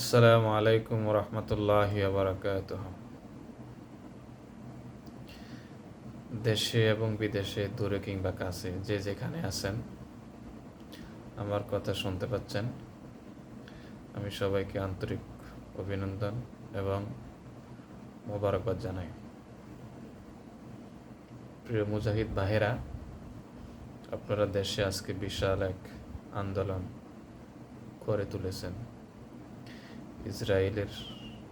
আসসালামু আলাইকুম রহমতুল্লাহ বারকাত দেশে এবং বিদেশে, দূরে কিংবা কাছে, যে যেখানে আছেন, আমার কথা শুনতে পাচ্ছেন। আমি সবাইকে আন্তরিক অভিনন্দন এবং মোবারকবাদ জানাই। প্রিয় মুজাহিদ ভাইয়েরা, আপনারা দেশে আজকে বিশাল এক আন্দোলন করে তুলেছেন। ইসরায়েলের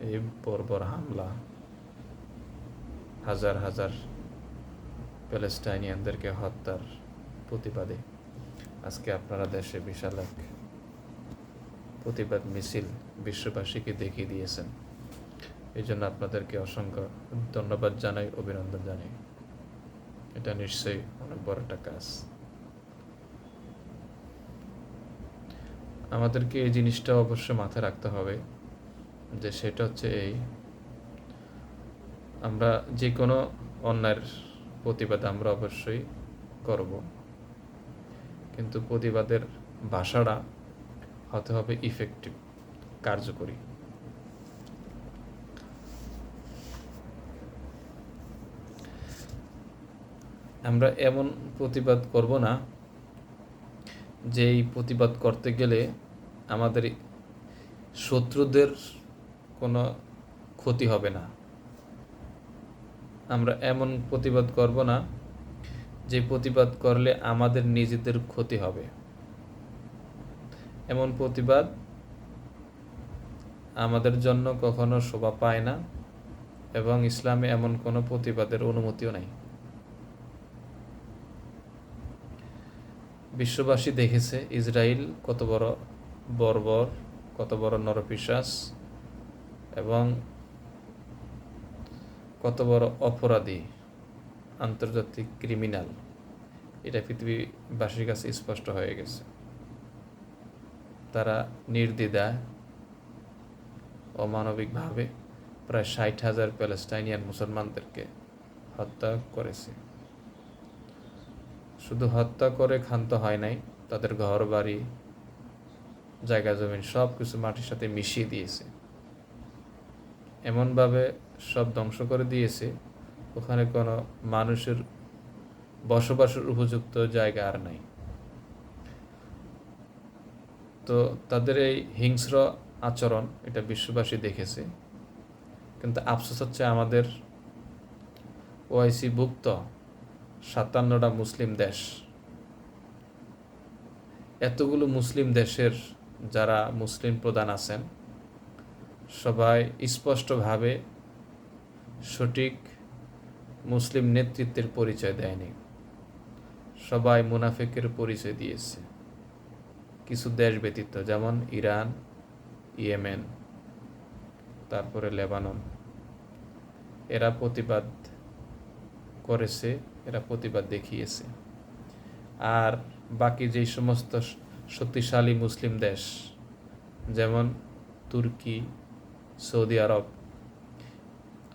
এই বর্বর হামলা, হাজার হাজার প্যালেস্টাইনিয়ানদেরকে হত্যার প্রতিবাদে। আজকে আপনারা দেশে বিশাল এক প্রতিবাদ মিছিল বিশ্ববাসীকে দেখিয়ে দিয়েছেন। এই জন্য আপনাদেরকে অসংখ্য ধন্যবাদ জানাই, অভিনন্দন জানাই। এটা নিশ্চয়ই অনেক বড় একটা কাজ। আমাদেরকে এই জিনিসটা অবশ্যই মাথায় রাখতে হবে। যে সেটা হচ্ছে এই। আমরা যে কোনো অন্যায়ের প্রতিবাদ আমরা অবশ্যই করব। কিন্তু প্রতিবাদের ভাষাটা হতে হবে ইফেক্টিভ কার্যকরী। আমরা এমন প্রতিবাদ করব না যে এই প্রতিবাদ করতে গেলে আমাদের শত্রুদের কোনো ক্ষতি হবে না। আমরা এমন প্রতিবাদ করব না, যে প্রতিবাদ করলে আমাদের নিজেদের ক্ষতি হবে। এমন প্রতিবাদ আমাদের জন্য কখনো শোভা পায় না এবং ইসলামে এমন কোনো প্রতিবাদের অনুমতিও নাই। বিশ্ববাসী দেখেছে ইসরায়েল কত বড় বর্বর, কত বড় নরপিশ্বাস এবং কত বড় অপরাধী আন্তর্জাতিক ক্রিমিনাল? এটা পৃথিবীবাসীর কাছে স্পষ্ট হয়ে গেছে। তারা নির্দ্বিধায় অমানবিকভাবে প্রায় ষাট হাজার প্যালেস্টাইনিয়ান মুসলমানদেরকে হত্যা করেছে। শুধু হত্যা করে ক্ষান্ত হয় নাই, তাদের ঘর বাড়ি জায়গা জমিন সব কিছু মাটির সাথে মিশিয়ে দিয়েছে। এমনভাবে সব ধ্বংস করে দিয়েছে, ওখানে কোনো মানুষের বসবাসের উপযুক্ত জায়গা আর নাই। তো তাদের এই হিংস্র আচরণ এটা বিশ্ববাসী দেখেছে। কিন্তু আফসোস হচ্ছে আমাদের ওআইসি ভুক্ত সাতান্নটা মুসলিম দেশ। এতগুলো মুসলিম দেশের যারা মুসলিম প্রধান আছেন সবাই স্পষ্টভাবে সঠিক মুসলিম নেতৃত্বের পরিচয় দেয়নি। সবাই মুনাফিকের পরিচয় দিয়েছে। কিছু দেশ ব্যতীত, যেমন ইরান, ইয়েমেন, তারপরে লেবানন। এরা প্রতিবাদ করেছে, এরা প্রতিবাদ দেখিয়েছে। আর বাকি যেই সমস্ত শক্তিশালী মুসলিম দেশ, যেমন তুর্কি Saudi Arab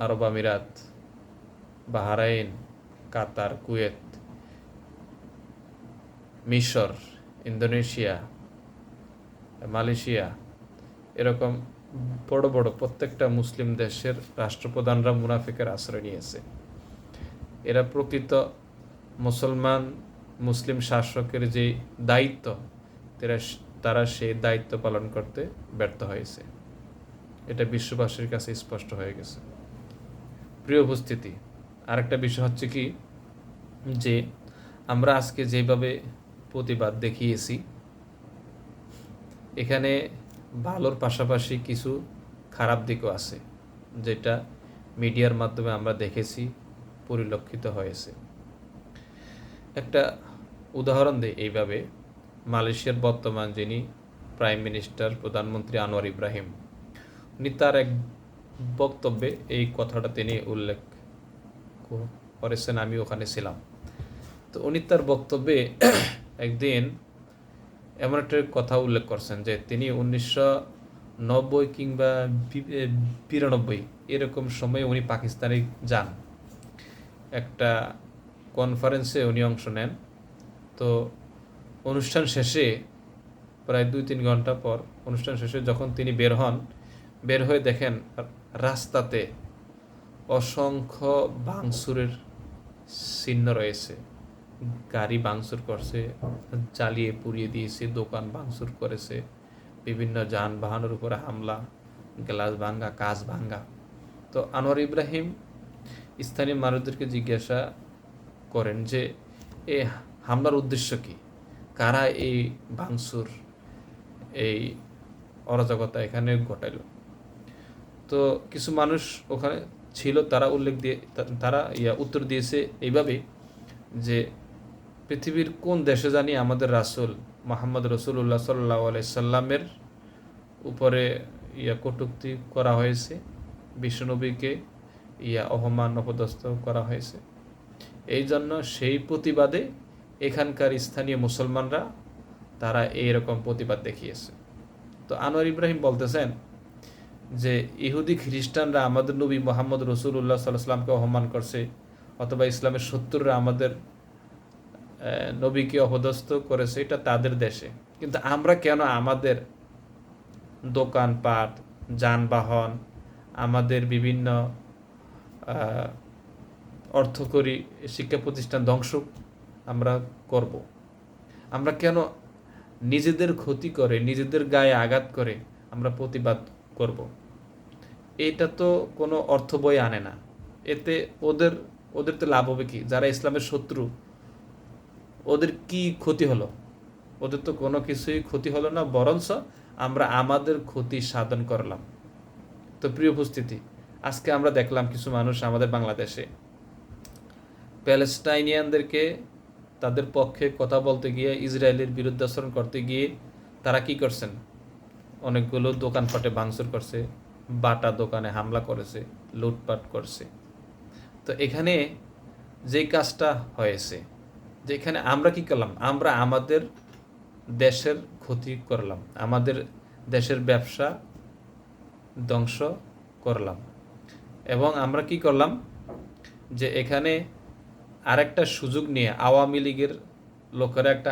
Arab Emirates, Bahrain, Qatar, Kuwait, মিশর, ইন্দোনেশিয়া, মালয়েশিয়া এরকম বড় বড় প্রত্যেকটা মুসলিম দেশের রাষ্ট্রপ্রধানরা মুনাফিকের আশ্রয় নিয়েছে। এরা প্রকৃত মুসলমান, মুসলিম শাসকের যে দায়িত্ব তারা সেই দায়িত্ব পালন করতে ব্যর্থ হয়েছে। এটা বিশ্ববাসীর কাছে স্পষ্ট হয়ে গেছে। প্রিয় উপস্থিতি, আরেকটা বিষয় হচ্ছে কি যে আমরা আজকে যেভাবে প্রতিবাদ দেখিয়েছি, এখানে ভালোর পাশাপাশি কিছু খারাপ দিকও আছে, যেটা মিডিয়ার মাধ্যমে আমরা দেখেছি, পরিলক্ষিত হয়েছে। একটা উদাহরণ দেয় এইভাবে, মালয়েশিয়ার বর্তমান যিনি প্রাইম মিনিস্টার প্রধানমন্ত্রী আনোয়ার ইব্রাহিম উনি তার এক বক্তব্যে এই কথাটা তিনি উল্লেখ করেছেন, আমি ওখানে ছিলাম। তো উনি তার বক্তব্যে একদিন এমন একটা কথা উল্লেখ করছেন যে তিনি উনিশশো নব্বই কিংবা বিরানব্বই এরকম সময়ে উনি পাকিস্তানে যান। একটা কনফারেন্সে উনি অংশ নেন। তো অনুষ্ঠান শেষে, প্রায় দুই তিন ঘণ্টা পর অনুষ্ঠান শেষে যখন তিনি বের হন বের হয়ে দেখেন, রাস্তাতে অসংখ্য বাংসুরের চিহ্ন রয়েছে। গাড়ি বাংসুর করছে জ্বালিয়ে পুড়িয়ে দিয়েছে, দোকান বাংসুর করেছে, বিভিন্ন যানবাহনের উপরে হামলা, গ্লাস ভাঙ্গা কাজ ভাঙ্গা। তো আনোয়ার ইব্রাহিম স্থানীয় মানুষদেরকে জিজ্ঞাসা করেন যে এই হামলার উদ্দেশ্য কি? কারা এই বাংসুর, এই অরাজকতা এখানে ঘটাইল? তো কিছু মানুষ ওখানে ছিল, তারা উল্লেখ দিয়ে, তারা ইয়া উত্তর দিয়েছে এইভাবে যে পৃথিবীর কোন দেশে জানি আমাদের রাসূল মোহাম্মদ রসুল্লাহ সাল্লাহ সাল্লামের উপরে ইয়া কটূক্তি করা হয়েছে, বিষ্ণুনবীকে ইয়া অহমান অপদস্থ করা হয়েছে। এই জন্য সেই প্রতিবাদে এখানকার স্থানীয় মুসলমানরা তারা এইরকম প্রতিবাদ দেখিয়েছে। তো আনোয়ার ইব্রাহিম বলতেছেন যে ইহুদি খ্রিস্টানরা আমাদের নবী মোহাম্মদ রসুল্লাহ সাল্লামকে অপমান করছে, অথবা ইসলামের শত্রুরা আমাদের নবীকে অপদস্থ করেছে, এটা তাদের দেশে। কিন্তু আমরা কেন আমাদের দোকানপাট যানবাহন, আমাদের বিভিন্ন অর্থকরী শিক্ষা প্রতিষ্ঠান ধ্বংস আমরা করব? আমরা কেন নিজেদের ক্ষতি করে, নিজেদের গায়ে আঘাত করে আমরা প্রতিবাদ করব? এটা তো কোনো অর্থ বই আনে না। এতে ওদের ওদের তো লাভ হবে কি? যারা ইসলামের শত্রু, ওদের কি ক্ষতি হলো? ওদের তো কোনো কিছুই ক্ষতি হলো না, বরঞ্চ আমরা আমাদের ক্ষতি সাধন করলাম। তো প্রিয় উপস্থিতি, আজকে আমরা দেখলাম কিছু মানুষ আমাদের বাংলাদেশে। প্যালেস্টাইনিয়ানদেরকে তাদের পক্ষে কথা বলতে গিয়ে, ইসরায়েলের বিরুদ্ধে আচরণ করতে গিয়ে তারা কি করছেন? অনেকগুলো দোকানপাটে ভাঙচুর করছে। বাটা দোকানে হামলা করেছে, লুটপাট করছে। তো এখানে যে কাজটা হয়েছে যেখানে আমরা কি করলাম? আমরা আমাদের দেশের ক্ষতি করলাম। আমাদের দেশের ব্যবসা ধ্বংস করলাম। এবং আমরা কি করলাম? যে এখানে আরেকটা সুযোগ নিয়ে আওয়ামী লীগের লোকেরা একটা